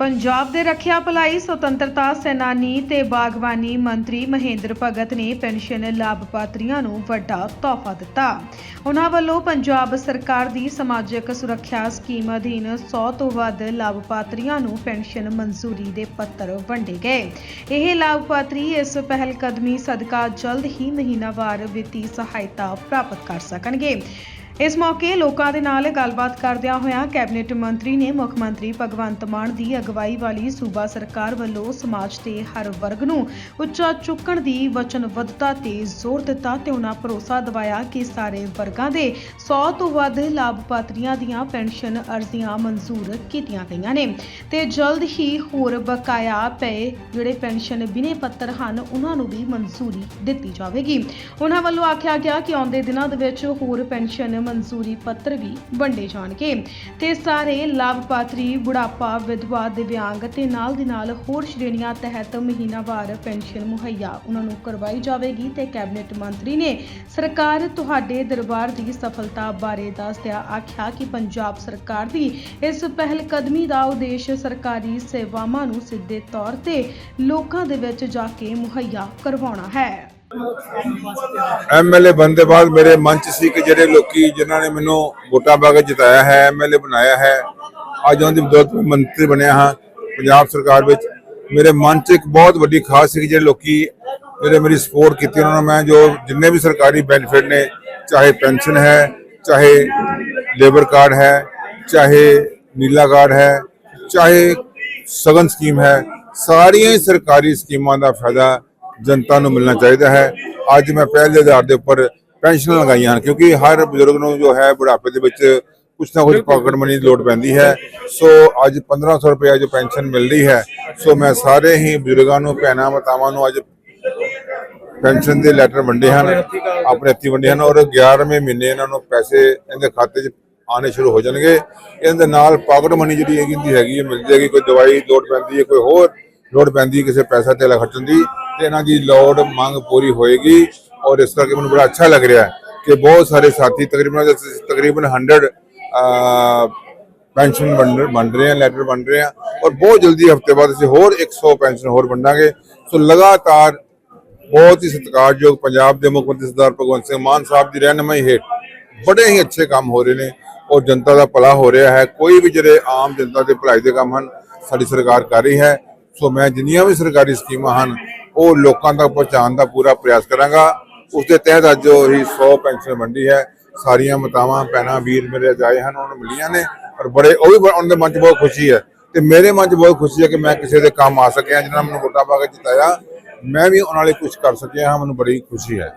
ਪੰਜਾਬ ਦੇ ਰੱਖਿਆ ਭਲਾਈ, ਸੁਤੰਤਰਤਾ, ਸੈਨਾਨੀ ਤੇ ਬਾਗਬਾਨੀ ਮੰਤਰੀ ਮਹੇਂਦਰ ਭਗਤ ਨੇ ਪੈਨਸ਼ਨ ਲਾਭਪਾਤਰੀਆਂ ਨੂੰ ਵੱਡਾ ਤੋਹਫਾ ਦਿੱਤਾ। ਉਹਨਾਂ ਵੱਲੋਂ ਪੰਜਾਬ ਸਰਕਾਰ ਦੀ ਸਮਾਜਿਕ ਸੁਰੱਖਿਆ ਸਕੀਮ ਅਧੀਨ 100 ਤੋਂ ਵੱਧ ਲਾਭਪਾਤਰੀਆਂ ਨੂੰ ਪੈਨਸ਼ਨ ਮਨਜ਼ੂਰੀ ਦੇ ਪੱਤਰ ਵੰਡੇ ਗਏ। ਇਹ ਲਾਭਪਾਤਰੀ ਇਸ ਪਹਿਲ ਕਦਮੀ ਸਦਕਾ ਜਲਦ ਹੀ ਮਹੀਨਾਵਾਰ ਵਿੱਤੀ ਸਹਾਇਤਾ ਪ੍ਰਾਪਤ ਕਰ ਸਕਣਗੇ। ਇਸ ਮੌਕੇ ਲੋਕਾਂ ਦੇ ਨਾਲ ਗੱਲਬਾਤ ਕਰਦਿਆਂ ਹੋਇਆਂ ਕੈਬਨਿਟ ਮੰਤਰੀ ਨੇ ਮੁੱਖ ਮੰਤਰੀ ਭਗਵੰਤ ਮਾਨ ਦੀ ਅਗਵਾਈ ਵਾਲੀ ਸੂਬਾ ਸਰਕਾਰ ਵੱਲੋਂ ਸਮਾਜ ਦੇ ਹਰ ਵਰਗ ਨੂੰ ਉੱਚਾ ਚੁੱਕਣ ਦੀ ਵਚਨਬੱਧਤਾ ਤੇ ਜ਼ੋਰ ਦਿੱਤਾ ਤੇ ਉਹਨਾਂ ਭਰੋਸਾ ਦਿਵਾਇਆ ਕਿ ਸਾਰੇ ਵਰਗਾਂ ਦੇ 100 ਤੋਂ ਵੱਧ ਲਾਭਪਾਤਰੀਆਂ ਦੀਆਂ ਪੈਨਸ਼ਨ ਅਰਜ਼ੀਆਂ ਮਨਜ਼ੂਰ ਕੀਤੀਆਂ ਗਈਆਂ ਨੇ ਤੇ ਜਲਦ ਹੀ ਹੋਰ ਬਕਾਇਆ ਪਏ ਜਿਹੜੇ ਪੈਨਸ਼ਨ ਬਿਨੇ ਪੱਤਰ ਹਨ, ਉਹਨਾਂ ਨੂੰ ਵੀ ਮਨਜ਼ੂਰੀ ਦਿੱਤੀ ਜਾਵੇਗੀ। ਉਹਨਾਂ ਵੱਲੋਂ ਆਖਿਆ ਗਿਆ ਕਿ ਆਉਂਦੇ ਦਿਨਾਂ ਦੇ ਵਿੱਚ ਹੋਰ ਪੈਨਸ਼ਨ ਮਨਜ਼ੂਰੀ ਪੱਤਰ ਵੀ ਵੰਡੇ ਜਾਣਗੇ। ਤੇ ਸਾਰੇ ਲਾਭਪਾਤਰੀ, ਬੁਢਾਪਾ, ਵਿਧਵਾ, ਦਿਵਿਆਂਗ ਤੇ ਨਾਲ ਦੀ ਨਾਲ ਹੋਰ ਸ਼੍ਰੇਣੀਆਂ ਤਹਿਤ ਮਹੀਨਾਵਾਰ ਪੈਨਸ਼ਨ ਮੁਹੱਈਆ ਉਹਨਾਂ ਨੂੰ ਕਰਵਾਈ ਜਾਵੇਗੀ ਤੇ ਕੈਬਨਿਟ ਮੰਤਰੀ ਨੇ ਸਰਕਾਰ ਤੁਹਾਡੇ ਦਰਬਾਰ ਦੀ ਸਫਲਤਾ ਬਾਰੇ ਦੱਸਦਿਆਂ ਆਖਿਆ ਕਿ ਪੰਜਾਬ ਸਰਕਾਰ ਦੀ ਇਸ ਪਹਿਲ ਕਦਮੀ ਦਾ ਉਦੇਸ਼ ਸਰਕਾਰੀ ਸੇਵਾਵਾਂ ਨੂੰ ਸਿੱਧੇ ਤੌਰ ਤੇ ਲੋਕਾਂ ਦੇ ਵਿੱਚ ਜਾ ਕੇ ਮੁਹੱਈਆ ਕਰਵਾਉਣਾ ਹੈ। ਐਮਐਲਏ ਬਣਨ ਦੇ ਬਾਅਦ ਮੇਰੇ ਮਨ ਚ ਸੀ ਕਿ ਜਿਹੜੇ ਲੋਕੀ ਜਿਨ੍ਹਾਂ ਨੇ ਮੈਨੂੰ ਵੋਟਾਂ ਪਾ ਕੇ ਜਿਤਾਇਆ ਹੈ ਐਮਐਲਏ ਬਣਾਇਆ ਹੈ, ਅੱਜ ਉਹਨਾਂ ਦੀ ਬਦੌਲਤ ਮੰਤਰੀ ਬਣਿਆ ਹਾਂ ਪੰਜਾਬ ਸਰਕਾਰ ਵਿੱਚ। ਮੇਰੇ ਮਨ ਚ ਇੱਕ ਬਹੁਤ ਵੱਡੀ ਖਾਸ ਸੀ ਕਿ ਜਿਹੜੇ ਲੋਕੀ ਜਿਹੜੇ ਮੇਰੀ ਸਪੋਰਟ ਕੀਤੀ ਉਹਨਾਂ ਨੂੰ ਮੈਂ ਜੋ ਜਿੰਨੇ ਵੀ ਸਰਕਾਰੀ ਬੈਨੀਫਿਟ ਨੇ, ਚਾਹੇ ਪੈਨਸ਼ਨ ਹੈ, ਚਾਹੇ ਲੇਬਰ ਕਾਰਡ ਹੈ, ਚਾਹੇ ਨੀਲਾ ਕਾਰਡ ਹੈ, ਚਾਹੇ ਸਗਨ ਸਕੀਮ ਹੈ, ਸਾਰੀਆਂ ਹੀ ਸਰਕਾਰੀ ਸਕੀਮਾਂ ਦਾ ਫਾਇਦਾ ਜਨਤਾ ਨੂੰ ਮਿਲਣਾ ਚਾਹੀਦਾ ਹੈ। ਅੱਜ ਮੈਂ ਪਹਿਲ ਦੇ ਆਧਾਰ ਦੇ ਉੱਪਰ ਪੈਨਸ਼ਨ ਲਗਾਈਆਂ ਹਨ, ਕਿਉਂਕਿ ਹਰ ਬਜ਼ੁਰਗ ਨੂੰ ਜੋ ਹੈ ਬੁਢਾਪੇ ਦੇ ਵਿੱਚ ਕੁਛ ਨਾ ਕੁਛ ਪਾਕਟ ਮਨੀ ਦੀ ਲੋੜ ਪੈਂਦੀ ਹੈ। ਸੋ ਅੱਜ 1500 ਰੁਪਏ ਜੋ ਪੈਨਸ਼ਨ ਮਿਲਦੀ ਹੈ, ਸੋ ਮੈਂ ਸਾਰੇ ਹੀ ਬਜ਼ੁਰਗਾਂ ਨੂੰ, ਭੈਣਾਂ, ਮਾਤਾਵਾਂ ਨੂੰ ਅੱਜ ਪੈਨਸ਼ਨ ਦੇ ਲੈਟਰ ਵੰਡੇ ਹਨ, ਆਪਣੇ ਹੱਥੀਂ ਵੰਡੇ ਹਨ ਔਰ 11ਵੇਂ ਮਹੀਨੇ ਇਹਨਾਂ ਨੂੰ ਪੈਸੇ ਇਹਦੇ ਖਾਤੇ 'ਚ ਆਣੇ ਸ਼ੁਰੂ ਹੋ ਜਾਣਗੇ। ਇਹਦੇ ਨਾਲ ਪਾਕਟ ਮਨੀ ਜਿਹੜੀ ਹੈਗੀ ਹੁੰਦੀ ਹੈਗੀ ਮਿਲ ਜਾਏਗੀ, ਕੋਈ ਦਵਾਈ ਲੋੜ ਪੈਂਦੀ ਹੈ, ਕੋਈ ਹੋਰ ਲੋੜ ਪੈਂਦੀ ਕਿਸੇ ਪੈਸਾ ਤੇ ਖਰਚਣ ਦੀ। ਤੇ ਇਹਨਾਂ ਦੀ ਲੋੜ, ਮੰਗ ਪੂਰੀ ਹੋਏਗੀ ਔਰ ਇਸ ਕਰਕੇ ਮੈਨੂੰ ਬੜਾ ਅੱਛਾ ਲੱਗ ਰਿਹਾ ਹੈ ਕਿ ਬਹੁਤ ਸਾਰੇ ਸਾਥੀ ਤਕਰੀਬਨ ਤਕਰੀਬਨ 100 ਪੈਨਸ਼ਨ ਵੰਡ ਵੰਡ ਰਹੇ ਆ ਲੈਟਰ ਵੰਡ ਰਹੇ ਆ ਔਰ ਬਹੁਤ ਜਲਦੀ ਹਫ਼ਤੇ ਬਾਅਦ ਅਸੀਂ ਹੋਰ 100 ਪੈਨਸ਼ਨ ਹੋਰ ਵੰਡਾਂਗੇ। ਸੋ ਲਗਾਤਾਰ ਬਹੁਤ ਹੀ ਸਤਿਕਾਰਯੋਗ ਪੰਜਾਬ ਦੇ ਮੁੱਖ ਮੰਤਰੀ ਸਰਦਾਰ ਭਗਵੰਤ ਸਿੰਘ ਮਾਨ ਸਾਹਿਬ ਦੀ ਰਹਿਨਮਾਈ ਹੇਠ ਬੜੇ ਹੀ ਅੱਛੇ ਕੰਮ ਹੋ ਰਹੇ ਨੇ ਔਰ ਜਨਤਾ ਦਾ ਭਲਾ ਹੋ ਰਿਹਾ ਹੈ। ਕੋਈ ਵੀ ਜਿਹੜੇ ਆਮ ਜਨਤਾ ਦੇ ਭਲਾਈ ਦੇ ਕੰਮ ਹਨ, ਸਾਡੀ ਸਰਕਾਰ ਕਰ ਰਹੀ ਹੈ। ਸੋ ਮੈਂ ਜਿੰਨੀਆਂ ਵੀ ਸਰਕਾਰੀ ਸਕੀਮਾਂ ਹਨ ਉਹ ਲੋਕਾਂ ਤੱਕ ਪਹੁੰਚਾਉਣ ਦਾ ਪੂਰਾ ਪ੍ਰਯਾਸ ਕਰਾਂਗਾ। ਉਸ ਦੇ ਤਹਿਤ ਅੱਜ ਜੋ ਹੀ 100 ਪੈਨਸ਼ਨ ਵੰਡੀ ਹੈ। ਸਾਰੀਆਂ ਮਾਤਾਵਾਂ, ਭੈਣਾਂ, ਵੀਰ ਮੇਰੇ ਜਾਏ ਹਨ, ਉਹਨਾਂ ਨੂੰ ਮਿਲੀਆਂ ਨੇ ਔਰ ਬੜੇ, ਉਹ ਵੀ ਉਹਨਾਂ ਦੇ ਮਨ 'ਚ ਬਹੁਤ ਖੁਸ਼ੀ ਹੈ। ਤੇ ਮੇਰੇ ਮਨ 'ਚ ਬਹੁਤ ਖੁਸ਼ੀ ਹੈ ਕਿ ਮੈਂ ਕਿਸੇ ਦੇ ਕੰਮ ਆ ਸਕਿਆ, ਜਿਹਨਾਂ ਮੈਨੂੰ ਵੋਟਾਂ ਪਾ ਕੇ ਜਿਤਾਇਆ। ਮੈਂ ਵੀ ਉਹਨਾਂ ਲਈ ਕੁਝ ਕਰ ਸਕਿਆ ਹਾਂ, ਮੈਨੂੰ ਬੜੀ ਖੁਸ਼ੀ ਹੈ।